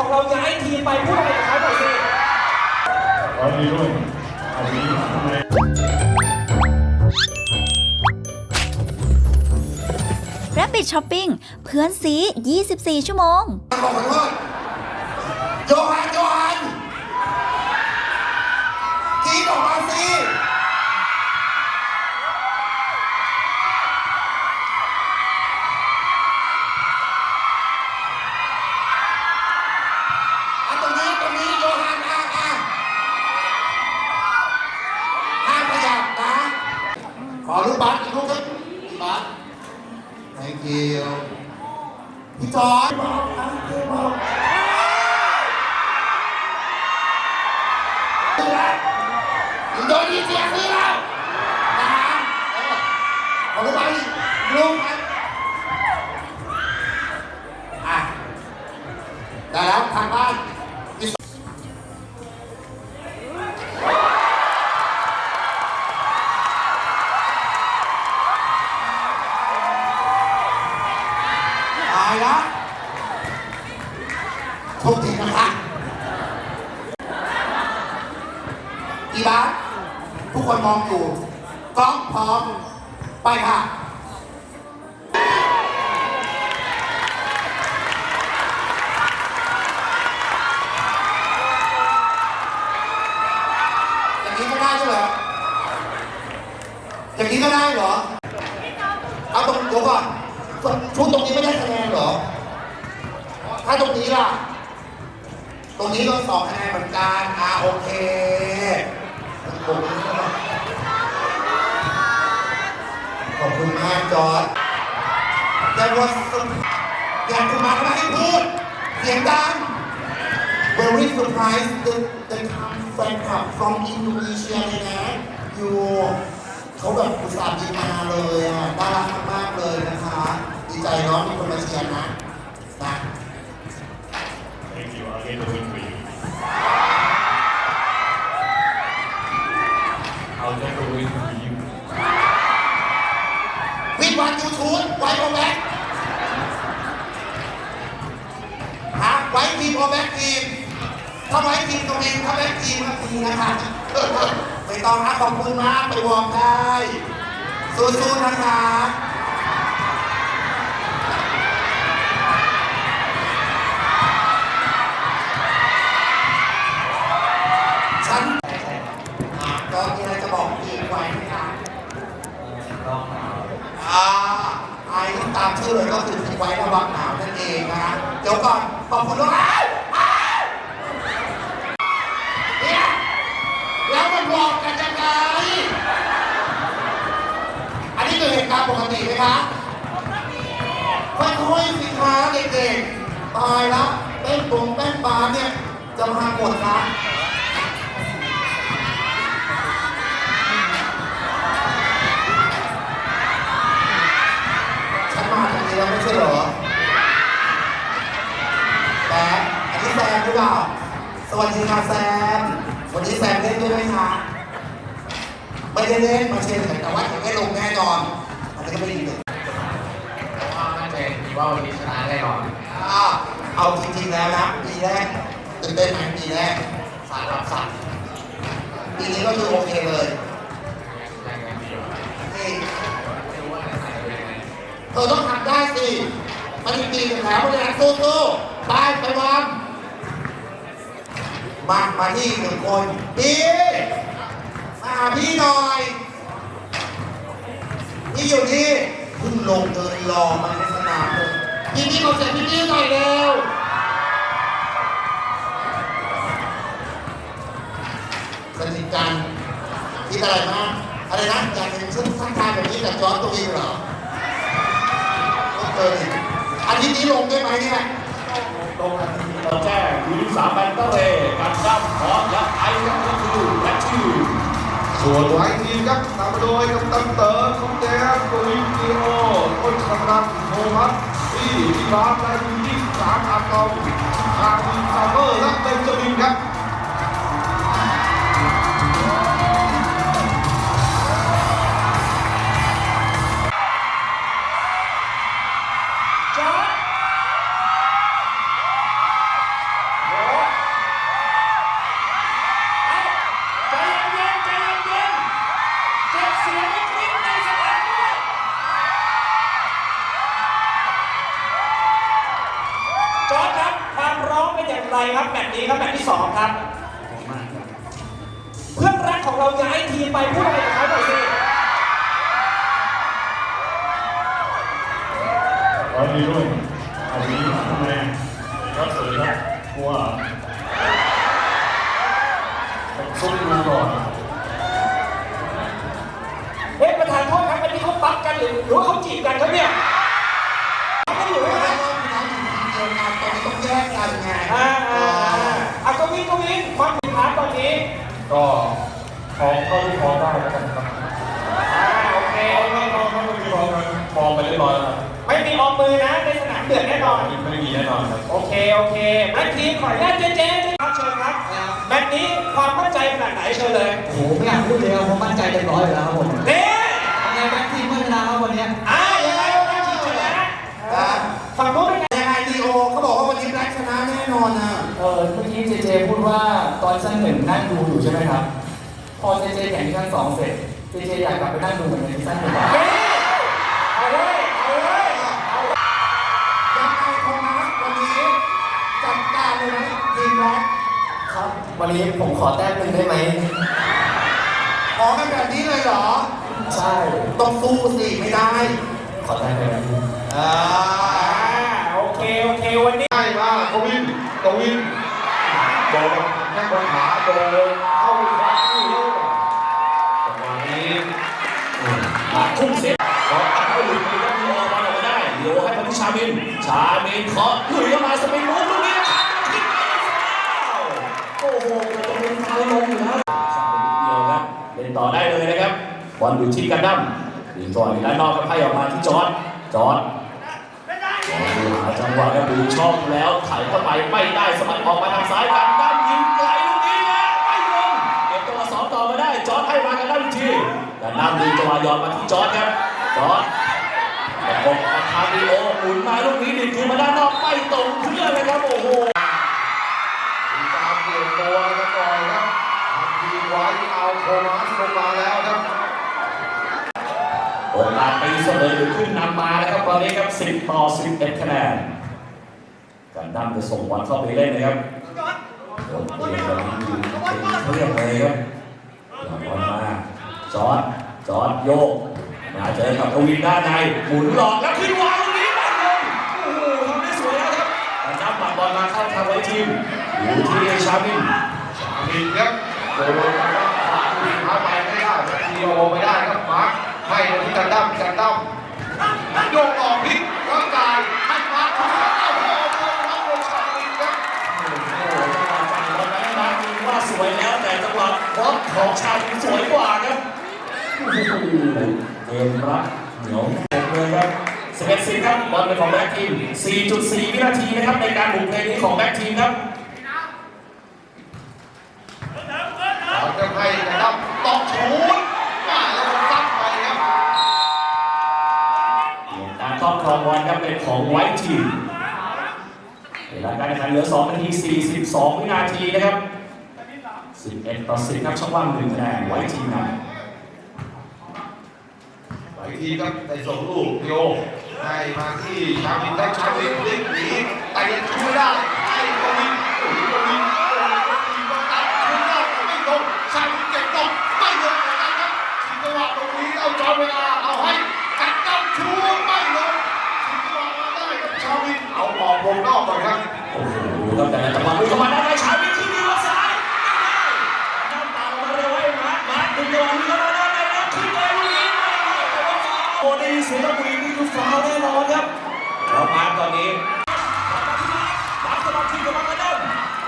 ของเราย้ายทีมไปพูดอะไรกับเขาหน่อยสิขอดีด้วยอันนี้ทำไม Rabbit Shopping เพื่อนซี 24 ชั่วโมงขอโทษโยฮันโยฮันกรีดออกมาสิ ขอรู้ไหมลุงครับอะได้แล้วทางบ้านพี่สตายล้วโชคดีนะคะอีบาสทุกคนมองอยู่กล้องพร้อม ไปค่ะอย่างนี้ก็ได้ใช่เหรออย่างนี้ก็ได้เหรอ เอาตรงเดี๋ยวก่อนชุดตรงนี้ไม่ได้คะแนนเหรอ ถ้าตรงนี้ล่ะ ตรงนี้ก็สองคะแนนเหมือนกันอ่าโอเคตรงนี้ก็ ขอบคุณมากจอร์ดแต่ว่าอยากคุณมาทำไมให้พูด เสียงดัง very surprised the the come fan club from Indonesia เลยนะอยู่เขาแบบอุตส่าห์ดีมาเลยอะน่ารักมากๆเลยนะคะ ดีใจเนาะมีคนมาเชียร์นะนะ Thank you I'll get the win for you ดวันยูทูบไว้โอแบ็กฮะไว้ทีมโอแบ็กทีม ถ้าไว้ทีมตัวเองถ้าแบ็กทีมก็ทีนะคะไปต้องนะขอบคุณมากไปวอร์มได้สู้ๆนะคะ ฉันอะก็มีอะไรจะบอกทีมไว้ไหมคะ อ่าไอ้ตามชื่อเลยก็คือทิ้งไว้ระวังหนาวนั่นเองนะฮะเดี๋ยวก่อนขอบคุณด้วยเนี่ยแล้วมันบอกกันยังไงอันนี้คือเหตุการณ์ปกติไหมคะค่อยๆสิคะเด็กๆตายล้วเต้นปงเต้นปลาเนี่ยจะมากดคะฉันมาทางนี้แล้วไม่ใช่เหรอ มอันนี้แซมหรือเปล่าสวัสดีค่ะแซม วันนี้แซมเล่นด้วยไหมคะไม่ได้เล่นมาเชียร์เฉยแต่ว่ายังไม่ลงแน่นอนอันนี้ก็ไม่ดีเลยว่าน่าจะคิดว่าวันนี้ชนะแน่นอนอ่าเอาจริงๆแล้วนะปีแรกตื่นเต้นไหมปีแรกสารรับสัตว์ปีนี้ก็คือโอเคเลยยังไงดีวะนี่ไม่รู้ว่าจะใส่เป็นยังไงเธอต้องทำได้สิมันจริงๆแล้วเพราะฉะนั้นสู้ๆไปไปบอล มามาที่หนึ่งคนพี่มาหาพี่หน่อยพี่อยู่นี่เพิ่งลงเดินรอมาในสนามเลยพี่พี่เขาเสร็จพี่พี่หน่อยเร็วสนิทกันคิดอะไรมากอะไรนะอยากเห็นชุดทักทายแบบนี้กับจอร์จตัวเองเหรอก็เกินอีกอาทิตย์นี้ลงได้ไหมเนี่ยตรงนั้นเราแจ้งทีมสามแบนเตอร์เร่กั ส่วนหลายทีมครับนำมาโดยกัปตันเต๋อคุณแดนโกลินกิโอต้นสำรับโทมัสที่ที่ร้านและยูยี่สามอาตอมทางทีมซาเบอร์และเบนจามินครับ ครับแมตช์ที่สองครับเพื่อนรักของเราย้ายทีมไปพูดอะไรกับเขาหน่อยสิ ขอดีด้วยเอาดีทำไมครับสวัสดีครับกลัวซุ่มดูก่อนเฮ้ยประธานโทษครับอันนี้เขาปักกันหรือหรือว่าเขาจีบกันครับเนี่ยเขาไม่อยู่ไม่ใช่ไหมได้ว่าพี่น้องอยู่ทีมเดียวกันตอนนี้ต้องแยกกันไง อ่า อ่าอ่าอะกวินกวินความผิดพลาดตอนนี้ ก็พร้อมเข้าที่พร้อมได้แล้วกันครับอ่าโอเคพร้อมพร้อมพร้อมพร้อมกันพร้อมไปเรียบร้อยแล้วครับไม่มีออมมือนะในสนามเดือดแน่นอน ไม่ได้มีแน่นอนครับโอเคโอเคแมตช์ทีมขออนุญาตเจ๊เจ๊ครับเชิญครับแมตช์นี้ความมั่นใจขนาดไหนเชิญเลยโอ้โหไม่อยากพูดเลยครับผมมั่นใจเต็มร้อยอยู่แล้วครับผมเน่ยังไงแบ็คทีมเมื่อชนะครับวันเนี้ยอ่ายังไงก็แมตช์ทีมชนะฝั่งนู้นเป็นไง พูดว่าตอนซีซั่นหนึ่งนั่งดูอยู่ใช่ไหมครับ พอเจเจแข่งซีซั่นสองเสร็จ เจเจอยากกลับไปนั่งดูเหมือนในซีซั่นหนึ่งอะเน่เอาเลยเอาเลยเอาเลยยังไงโทมัสวันนี้จัดการเลยไหมทีมแบล็คครับ วันนี้ผมขอแต้มหนึ่งได้ไหมขอกันแบบนี้เลยเหรอ ใช่ ต้องสู้สิไม่ได้ ขอแต้มได้ไหมอ่าอ่าโอเค โอเค วันนี้ง่ายมากกวินกวิน โดนแข้งบนขาโดนเข้าขวาที่โลกจังหวะนี้มาทุ่มเสียขอตัดเข้าหลุดไปครับมีออกบอลออกมาได้เดี๋ยวให้มาที่ชามินชามินเคาะหลุยเข้ามาสปินลูกลูกนี้นะครับขึ้นไปแล้วโอ้โหจะเป็นฟาวลงอยู่แล้วสั่งไปนิดเดียวครับเล่นต่อได้เลยนะครับบอลอยู่ที่กันดั้มยิงก่อนด้านนอกครับให้ออกมาที่จอร์ดจอร์ดจังหวะครับดูช่องแล้วไถ่เข้าไปไม่ได้สมัครออกมาทางซ้ายกัน หวะย้อนมาที่จอร์ดครับจอร์ดประกบกับทางดีโอหมุนมาลูกนี้ดิคืนมาด้านนอกไม่ตรงเพื่อนเลยครับ โอ้โหมีการเปลี่ยนตัวกันก่อนครับทำทีมไว้เอาโทมัสลงมาแล้วครับโอกาสตีเสมอหรือขึ้นนำมานะครับตอนนี้ครับ 10 ต่อ 11คะแนนกันดั้มจะส่งบอลเข้าไปเล่นนะครับโดนเกมแบบนี้อยู่เป็นเครื่องเลยครับเอาบอลมาจอร์ด จอดโยก มาเจอกับกวินด้านในหมุนหลอกแล้วขึ้นวางตรงนี้บอลลงโอ้โหทำได้สวยแล้วครับกันดั้มปัดบอลมาเข้าทางไว้ทีมอยู่ที่ชามินชามินครับโดนครับขวาที่พาไปไม่ได้ทีโอไม่ได้ครับมาร์คให้ที่กันดั้มกันดั้มโยกออกพลิกร่างกายให้มาร์คโอ้โหโดนรับโดนชามินครับ โอ้โหจังหวะจ่ายบอลไปให้มาร์คดูว่าสวยแล้วแต่จังหวะบล็อกของชามินสวยกว่าครับ โอ้โห เกมรับเหนียวแน่นเลยครับ11สิครับบอลเป็นของแบ็คทีม 4.4 วินาทีนะครับในการบุกเพลงนี้ของแบ็คทีมครับเราจะให้นะครับตอกชูดมาแล้วก็ซัดไปครับการครอบครองบอลครับเป็นของไวท์ทีมเวลาการแข่งขันเหลือ 2 นาที 42 วินาทีนะครับ 11 ต่อ 10 ครับช่องว่างหนึ่งคะแนนไวท์ทีมนำ หลายทีครับในส่งลูกโยกให้มาที่ชาวินได้ชาวินพลิกหนีแต่ยังช่วยได้ให้กวินโอ้ยกวินโอ้ยกวินมาตัดช่วยได้ไม่ลงชาวินเก็บตกไม่ลงเหมือนครับชิงจังหวะตรงนี้เอาจอเวลาเอาให้กัดตั้งชูไม่ลงชิงจังหวะมาได้ครับชาวินเอาออกวงนอกก่อนครับโอ้โหดูครับแต่จังหวะดูเข้ามาได้ สียงตะกุยนี่คือฟาวล์แน่นอนครับแล้วมาร์คตอนนี้มาร์คสลับทีมกับมาร์คกันดั้ม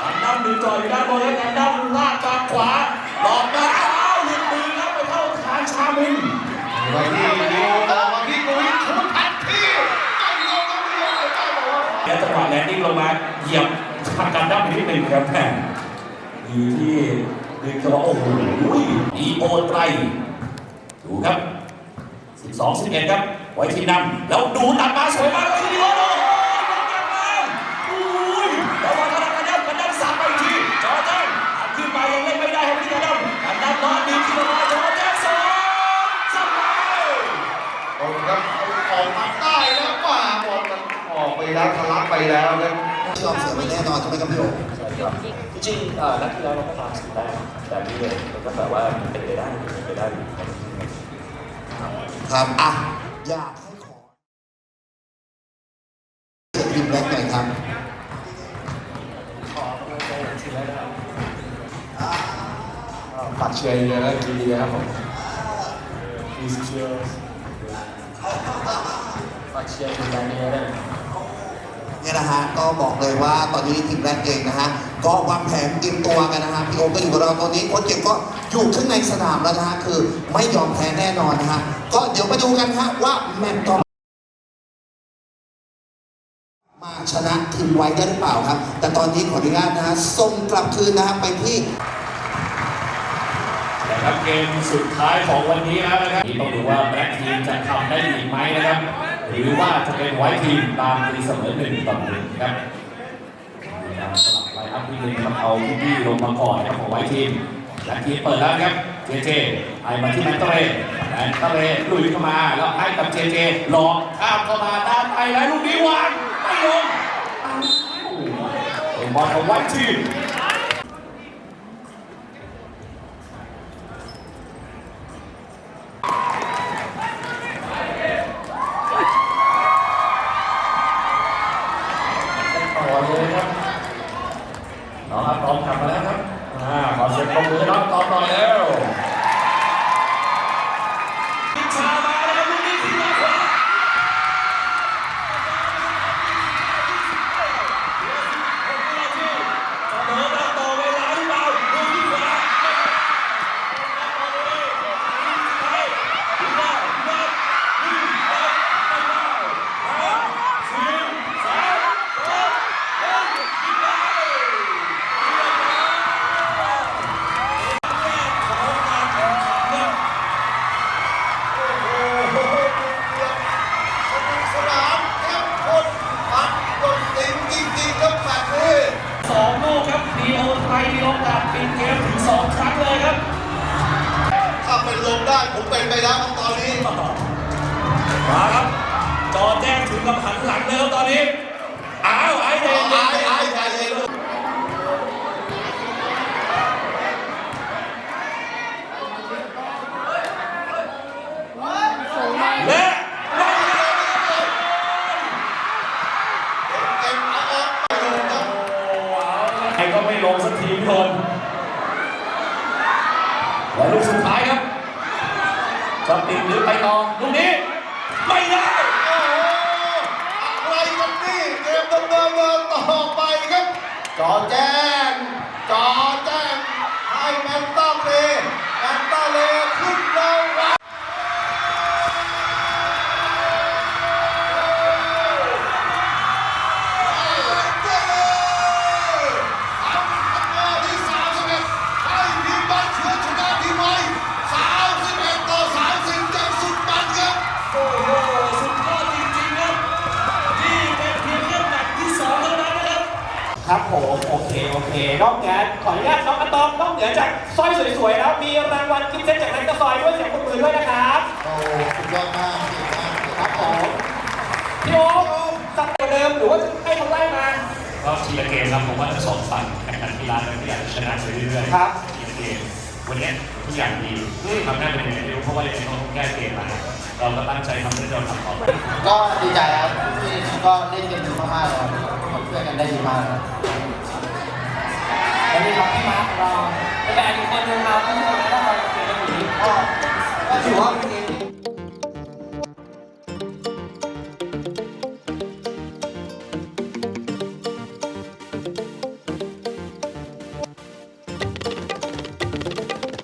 กันดั้มดึงจ่ออยู่ด้านบนแล้วกันดั้มลากจากขวาหลอกมาอ้าวหลุดมือครับไปเข้าทางชามินไปที่โยออกมาที่กวินชุดทันทีไม่ลงก็ไม่ลงเลยได้บอกว่าแล้วจังหวะแลนดิ้งลงมาเหยียบทางกันดั้มนิดหนึ่งครับแม่ดีที่ดึงจังหวะโอ้โหอีโอไตรดูครับ 12 11ครับไว้ที่นำแล้วดูตัดมาสวยมากแล้วทีเดียวโอ้โหกลับมาอุ้ยแล้วมาทางกันดั้มกันดั้มสามไปอีกทีจอร์แดนอัดขึ้นมายังเล่นไม่ได้ครับที่กันดั้มกันดั้มนอนดีขึ้นมาจอร์แดนสองสบายเอาครับเอาออกมาได้แล้วว่าบอลมันออกไปแล้วทะลักไปแล้วครับโอ้ยอมเสียไปแน่นอนใช่ไหมครับพี่โอใช่ครับจริงๆเอ่อนัดที่แล้วเราก็ตามสูตรได้แต่นี่เลยมันก็แบบว่าเป็นไปได้เป็นไปได้ อยู่ครับครับอะอยากให้ขอเชิญทีมแรกหน่อยครับขอกำลังใจจากทีมแล้วนะครับฝากเชียร์เยอะๆดีๆครับผม Please cheers ฝากเชียร์ทีมงานนี้ด้วยนะเนี่ยนะฮะก็บอกเลยว่าตอนนี้ทีมแรกเองนะฮะ ก็วางแผนเตรียมตัวกันนะฮะพี่โอก็อยู่กับเราตอนนี้โค้ชเก่งก็อยู่ข้างในสนามแล้วนะฮะคือไม่ยอมแพ้แน่นอนนะฮะก็เดี๋ยวมาดูกันฮะว่าแมตช์ต่อมาชนะทีมไว้ได้หรือเปล่าครับ แต่ตอนนี้ขออนุญาตนะฮะส่งกลับคืนนะฮะไปที่นะครับเกมสุดท้ายของวันนี้แล้วนะครับนี่ต้องดูว่าแบล็คทีมจะทำได้อีกไหมนะครับ หรือว่าจะเป็นไวท์ทีมตามตีเสมอหนึ่งต่อหนึ่งครับ ครับสลับไลน์อัพที่หนึ่งครับเอาพี่บี้ลงมาก่อนนะครับของไวท์ทีมแบล็คทีมเปิดแล้วครับเจเจไอมาที่แมนเตเรแมนเตเรลุยเข้ามาแล้วให้กับเจเจหลอกข้ามเข้ามาด้านในแล้วลูกนี้วางไม่ลงเป็นบอลของไวท์ทีม จ เคโอเคนอกเหนือขออนุญาตน้องอะตอมนอกเหนือจากสร้อยสวยๆแล้วมีรางวัลกิฟต์เซตจากนันกระซอยด้วยเสียงปรบมือด้วยนะครับโอ้สุดยอดมากเก่งมากครับผมพี่โอ๊คสักกว่าเดิมหรือว่าจะให้เขาไล่มาก็ทีละเกมครับผมว่าทั้งสองฝั่งแข่งขันกีฬาแล้วก็อยากจะชนะไปเรื่อยๆครับทีละเกมวันนี้ทุกอย่างดีทำได้เป็นอย่างเดียวเพราะว่ายังไงเขาต้องแก้เกมมาเราก็ตั้งใจทำให้เราทำต่อไปก็ดีใจครับที่ก็เล่นเกมดีมากๆเลยครับขับเคลื่อนกันได้ดีมากครับ วันนี้ครับพี่มาร์คเราเป็นอีกคนนึงครับที่ทำให้เราเจอกันวันนี้ก็ก็ถือว่าเป็นเ